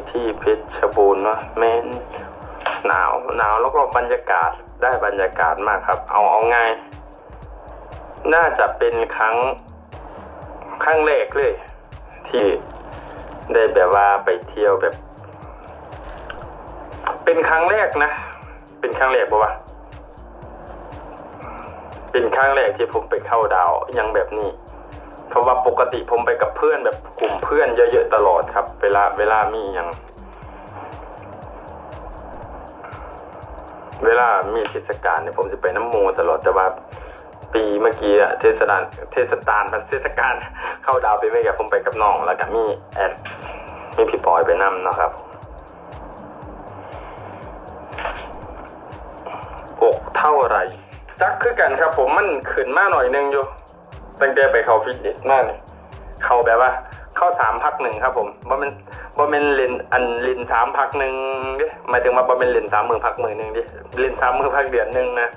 ่ที่เพชรบูรณ์เนาะแม่นหนาวหนาวแล้วก็บรรยากาศได้บรรยากาศมากครับ เอาเอาง่าย น่าจะเป็นครั้งครั้งแรกเลย ที่ได้แบบว่าไปเที่ยวแบบ เป็นครั้งแรกนะ เป็นครั้งแรกปะวะเป็นครั้งแรกที่ผมไปเข้าดาวยังแบบนี้ เพราะว่าปกติผมไปกับเพื่อนแบบกลุ่มเพื่อนเยอะๆตลอดครับ เวลาเวลามีอย่าง เวลามีเทศกาลเนี่ยผมจะไปน้ำมูตลอดแต่ว่าปีเมื่อกี้อะเทศกาลเทศกาลเทศกาลเข้าดาวไปไม่กับผมไปกับน้องแล้วก็มีแอดมีพี่ปอยไปนั่เนาะครับอกเท่าไหรจักคือกันครับ ผมมันขึ้นมาหน่อยนึงอยู่ ตั้งแต่ไปเข้าฟิตเนสมากเลยเข้าแบบว่า เข้าสามพักหนึ่งครับ ผมบ่แมันบ่แมันเลนอันเลนสามพักหนึ่งดิหมายถึงว่าบ่มันเลนสามมือพักมือหนึ่งดิเลนสามมือพักเดือนหนึ่งนะ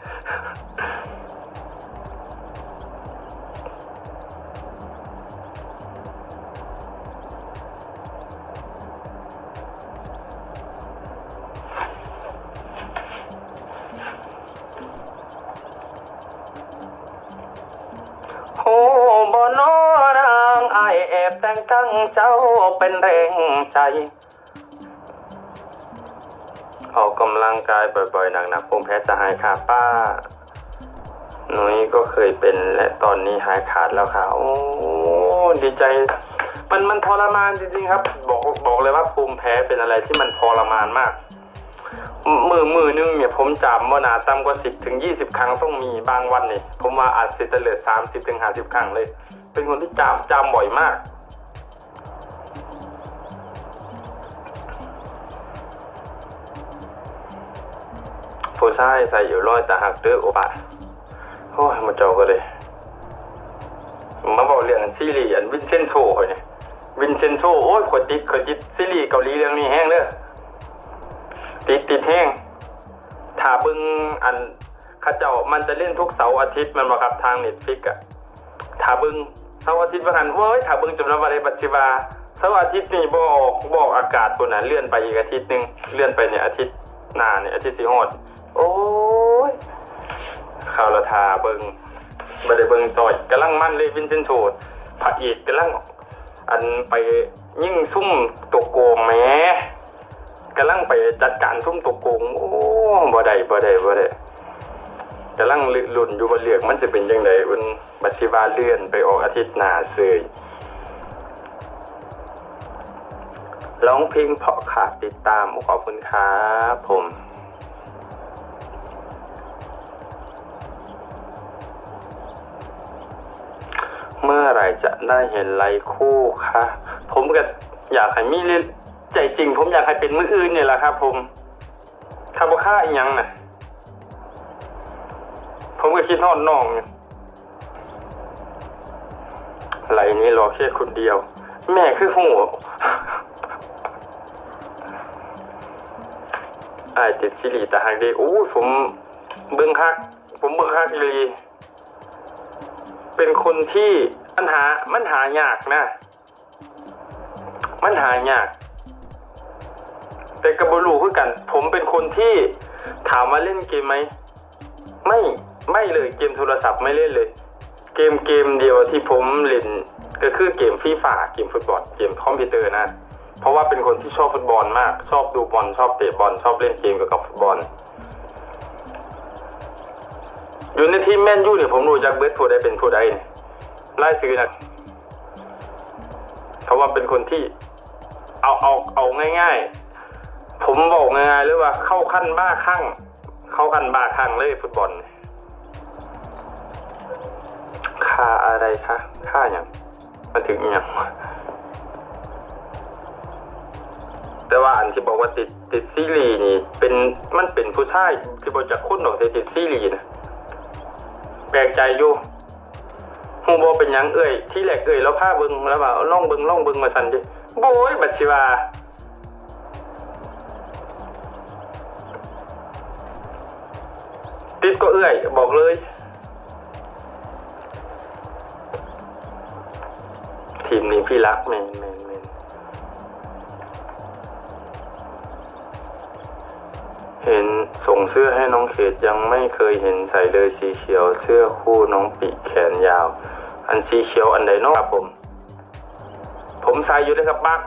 นอนางไอแอบแต่งตั้งเจ้าเป็นแรงใจ ออกกำลังกายบ่อยๆ หนักๆผมแพ้จะหายขาดป้า หนุ้ยก็เคยเป็นและตอนนี้หายขาดแล้วค่ะ โอ้ดีใจ มันมันทรมานจริงๆครับ บอกบอกเลยว่าภูมิแพ้เป็นอะไรที่มันทรมานมากมือมือนึงเนี่ยผมจำว่านาต่ำกว่าสิบถึงยี่สิบครั้งต้องมีบางวันนี่ผมว่าอาจสิจะเหลือสามสิบถึงห้าสิบครั้งเลย เป็นคนที่จำจำบ่อยมาก ผู้ชายใส่อยู่ร้อยแต่หักเด้อโอบะโอ้ยมาเจอกันเลย มาบอกเรื่องซีรีส์อันวินเซนโซเขาเนี่ยวินเซนโซโอ้ยขวดติดขวดติดซีรีส์เกาหลีเรื่องนี้แห้งเด้อติดติดแห้งถ้าบึงอันข้าเจ้ามันจะเล่นทุกเสาร์อาทิตย์มันบ่ครับทางเน็ตฟิกอะถ้าบึง เสาร์อาทิตย์ว่าหันเว้ยถ้าเบึงจำนวนวันในปัจจุบันเสาร์อาทิตย์นี่บ่ออกบออกอากาศตัวนั้นเลื่อนไปอีกอาทิตย์หนึงเลื่อนไปเนี่ยอาทิตย์หน้าเนี่ยอาทิตย์สิฮอดโอ้ยข่าวละทาเบิงบ่ได้เบิงต่อยกำลังมันเลยวินเซนโชดพระเอกกำลังอันไปยิ่งซุ่มตัวโกงแหมกำลังไปจัดการทุ่มตัวโกงโอ้บ่ได้บ่ได้บ่ได้ กำลังลุ่นอยู่บ่เลือกมันจะเป็นยังไงมันบัดสิวาเลื่อนไปออกอาทิตย์หน้าเสยร้องเพลงเพาะขาดติดตามขอบคุณครับผมเมื่อไหร่จะได้เห็นไลค์คู่คะผมก็อยากให้มีเรื่องใจจริง ผมอยากให้เป็นมืออื่นเนี่ยแหละครับผมคาบค่าอีหยังน่ะ ผมก็คิดทอดน้องเนี่ยไหลนี้รอแค่คนเดียว แม่คือหูอายติดซีรีแต่หากดีอู้ผมเบิ้งคัก ผมเบิ้งคักอีหลีเป็นคนที่ปัญหามันหายากนะ มันหายาก แต่กับบรูคือกัน ผมเป็นคนที่ถามว่าเล่นเกมไหม ไม่ ไม่เลยเกมโทรศัพท์ไม่เล่นเลย เกมเกมเดียวที่ผมเล่นก็คือเกมฟีฟ่าเกมฟุตบอลเกมคอมพิวเตอร์นะ เพราะว่าเป็นคนที่ชอบฟุตบอลมาก ชอบดูบอลชอบเตะบอลชอบเล่นเกมเกี่ยวกับฟุตบอล อยู่ในทีมแมนยูเนี่ยผมรู้จักเบิร์ดผู้ใดเป็นผู้ใดเนี่ยไล่ซื้อนะเขาว่าเป็นคนที่เอาเอาเอาง่าย ๆ ผมบอกง่ายๆเลยว่าเข้าขั้นบ้าคลั่งเข้าขั้นบ้าคลั่งเลยฟุตบอล ค่าอะไรคะค่าอย่างมาถึงอย่างแต่ว่าอันที่บอกว่าติดติดซีรีส์นี่ เป็นมันเป็นผู้ชายที่บอกจากคุณหรอกแต่ติดซีรีส์นะแปลกใจอยู่ฮูโบเป็นยังเอ่ยที่แรกเอ่ยแล้วพาเบิงแล้วว่าล่องเบิงล่องเบิงมาสันดิโบยบัดสิวาติดก็เอื้ยบอกเลย ทีมมีพี่รักเมนเมนเมนเห็นส่งเสื้อให้น้องเขตยังไม่เคยเห็นใส่เลยสีเขียวเสื้อคู่น้องปีแขนยาว อันสีเขียวอันใดน้องครับผม ผมใส่อยู่เลยครับบัก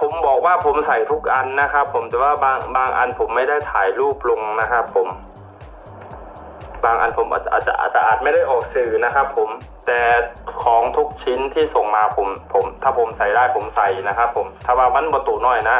ผมบอกว่าผมใส่ทุกอันนะครับ ผมแต่ว่าบางบางอันผมไม่ได้ถ่ายรูปลงนะครับผม บางอันผมอาจจะอาจจะอาจจะอาจไม่ได้ออกสื่อนะครับ ผมแต่ของทุกชิ้นที่ส่งมาผมผม ถ้าผมใส่ได้ผมใส่นะครับ ผมถ้าว่ามันประตูน้อยนะ